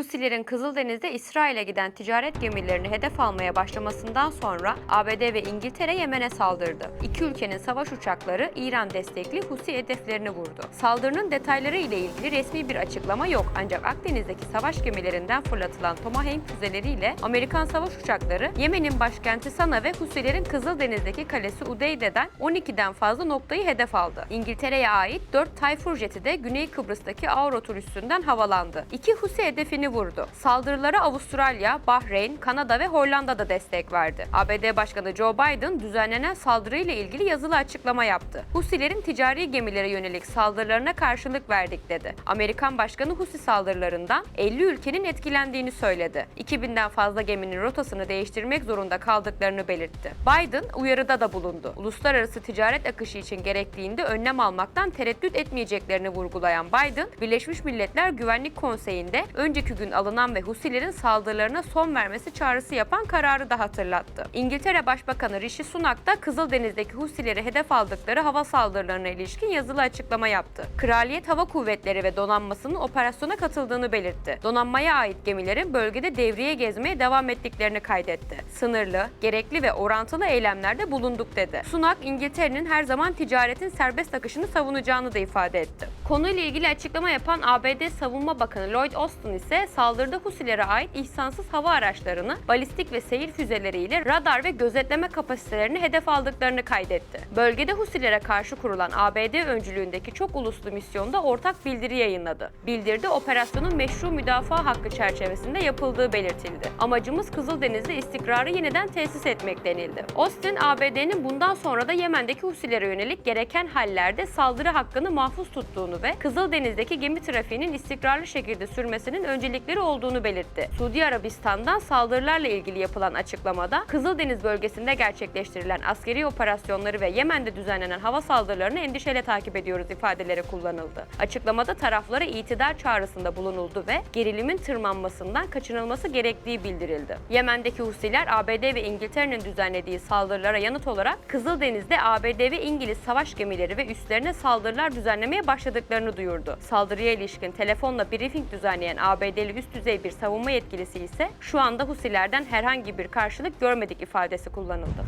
Husilerin Kızıldeniz'de İsrail'e giden ticaret gemilerini hedef almaya başlamasından sonra ABD ve İngiltere Yemen'e saldırdı. İki ülkenin savaş uçakları İran destekli Husi hedeflerini vurdu. Saldırının detayları ile ilgili resmi bir açıklama yok ancak Akdeniz'deki savaş gemilerinden fırlatılan Tomahawk füzeleriyle Amerikan savaş uçakları Yemen'in başkenti Sana ve Husilerin Kızıldeniz'deki kalesi Udeyde'den 12'den fazla noktayı hedef aldı. İngiltere'ye ait 4 Tayfur jeti de Güney Kıbrıs'taki Avrotur üssünden havalandı. İki Husi hedefini vurdu. Saldırılara Avustralya, Bahreyn, Kanada ve Hollanda da destek verdi. ABD Başkanı Joe Biden düzenlenen saldırıyla ilgili yazılı açıklama yaptı. Husilerin ticari gemilere yönelik saldırılarına karşılık verdik dedi. Amerikan Başkanı Husi saldırılarından 50 ülkenin etkilendiğini söyledi. 2000'den fazla geminin rotasını değiştirmek zorunda kaldıklarını belirtti. Biden uyarıda da bulundu. Uluslararası ticaret akışı için gerektiğinde önlem almaktan tereddüt etmeyeceklerini vurgulayan Biden, Birleşmiş Milletler Güvenlik Konseyi'nde önceki gün alınan ve Husilerin saldırılarına son vermesi çağrısı yapan kararı da hatırlattı. İngiltere Başbakanı Rishi Sunak da Kızıldeniz'deki Husileri hedef aldıkları hava saldırılarına ilişkin yazılı açıklama yaptı. Kraliyet Hava Kuvvetleri ve donanmasının operasyona katıldığını belirtti. Donanmaya ait gemilerin bölgede devriye gezmeye devam ettiklerini kaydetti. Sınırlı, gerekli ve orantılı eylemlerde bulunduk dedi. Sunak, İngiltere'nin her zaman ticaretin serbest akışını savunacağını da ifade etti. Konuyla ilgili açıklama yapan ABD Savunma Bakanı Lloyd Austin ise saldırıda Husilere ait ihsansız hava araçlarını balistik ve seyir füzeleriyle radar ve gözetleme kapasitelerini hedef aldıklarını kaydetti. Bölgede Husilere karşı kurulan ABD öncülüğündeki çok uluslu misyonda ortak bildiri yayınladı. Bildiride operasyonun meşru müdafaa hakkı çerçevesinde yapıldığı belirtildi. Amacımız Kızıldeniz'de istikrarı yeniden tesis etmek denildi. Austin, ABD'nin bundan sonra da Yemen'deki Husilere yönelik gereken hallerde saldırı hakkını mahfuz tuttuğunu ve Kızıldeniz'deki gemi trafiğinin istikrarlı şekilde sürmesinin öncelikleri olduğunu belirtti. Suudi Arabistan'dan saldırılarla ilgili yapılan açıklamada Kızıldeniz bölgesinde gerçekleştirilen askeri operasyonları ve Yemen'de düzenlenen hava saldırılarını endişeyle takip ediyoruz ifadeleri kullanıldı. Açıklamada taraflara itidal çağrısında bulunuldu ve gerilimin tırmanmasından kaçınılması gerektiği bildirildi. Yemen'deki Husiler ABD ve İngiltere'nin düzenlediği saldırılara yanıt olarak Kızıldeniz'de ABD ve İngiliz savaş gemileri ve üslerine saldırılar düzenlemeye başladıklarını duyurdu. Saldırıya ilişkin telefonla briefing düzenleyen ABD'li üst düzey bir savunma yetkilisi ise şu anda Husilerden herhangi bir karşılık görmedik ifadesi kullanıldı.